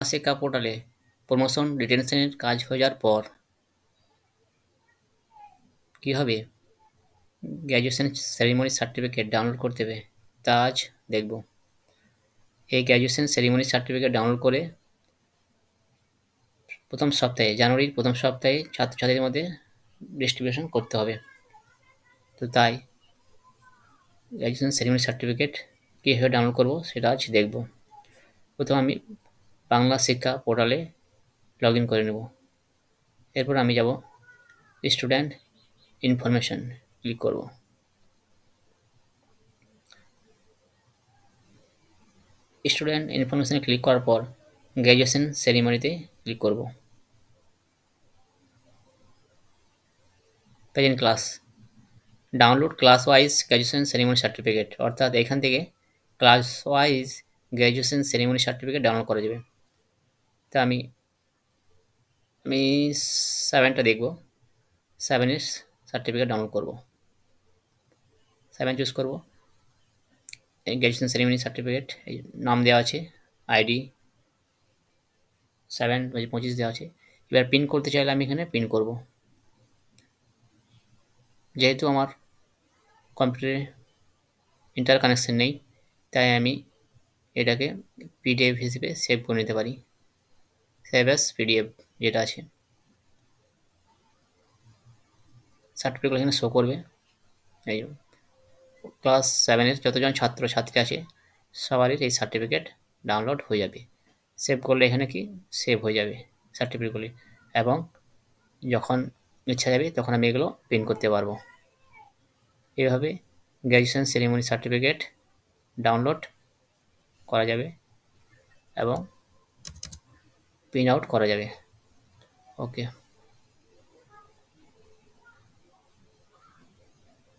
শিক্ষা পোর্টালে প্রমোশন ডিটেনশনের কাজ হয়ে যাওয়ার পর কী হবে? গ্র্যাজুয়েশন সেরিমনি সার্টিফিকেট ডাউনলোড করতে হবে তা আজ দেখব। এই গ্র্যাজুয়েশন সেরিমনি সার্টিফিকেট ডাউনলোড করে প্রথম সপ্তাহে, জানুয়ারির প্রথম সপ্তাহে ছাত্রছাত্রীদের মধ্যে ডিস্ট্রিবিউশন করতে হবে। তো তাই গ্র্যাজুয়েশন সেরিমনি সার্টিফিকেট কীভাবে ডাউনলোড করব সেটা আজ দেখব। প্রথম আমি বাংলা শিক্ষা পোর্টালে লগ ইন করে নেব। এরপর আমি যাব স্টুডেন্ট ইনফরমেশন ক্লিক করব। স্টুডেন্ট ইনফরমেশনে ক্লিক করার পর গ্র্যাজুয়েশন সেরিমনিতে ক্লিক করব। Present class download class wise graduation ceremony certificate অর্থাৎ এখান থেকে class wise graduation ceremony certificate download করা যাবে। তা আমি আমি সেভেনটা দেখব। সেভেনের সার্টিফিকেট ডাউনলোড করব। সেভেন চুজ করব। গ্র্যাজুয়েশন সেরিমনি সার্টিফিকেট এই নাম দেওয়া আছে আইডি সেভেন পঁচিশ দেওয়া আছে। এবার পিন করতে চাইলে আমি এখানে পিন করব। যেহেতু আমার কম্পিউটারে ইন্টার কানেকশন নেই, তাই আমি এটাকে পিডিএফ হিসেবে সেভ করে নিতে পারি। সেভ পিডিএফ যেটা আছে সার্টিফিকেট এখানে শো করবে। এই ক্লাস সেভেনের যতজন ছাত্র ছাত্রী আছে, সবারই এই সার্টিফিকেট ডাউনলোড হয়ে যাবে। সেভ করলে এখানে কি? সেভ হয়ে যাবে সার্টিফিকেটগুলি এবং যখন ইচ্ছা যাবে, তখন আমি এগুলো প্রিন্ট করতে পারব। এইভাবে গ্র্যাজুয়েশন সেরিমনি সার্টিফিকেট ডাউনলোড করা যাবে। এবং প্রিন্ট আউট করা যাবে। ওকে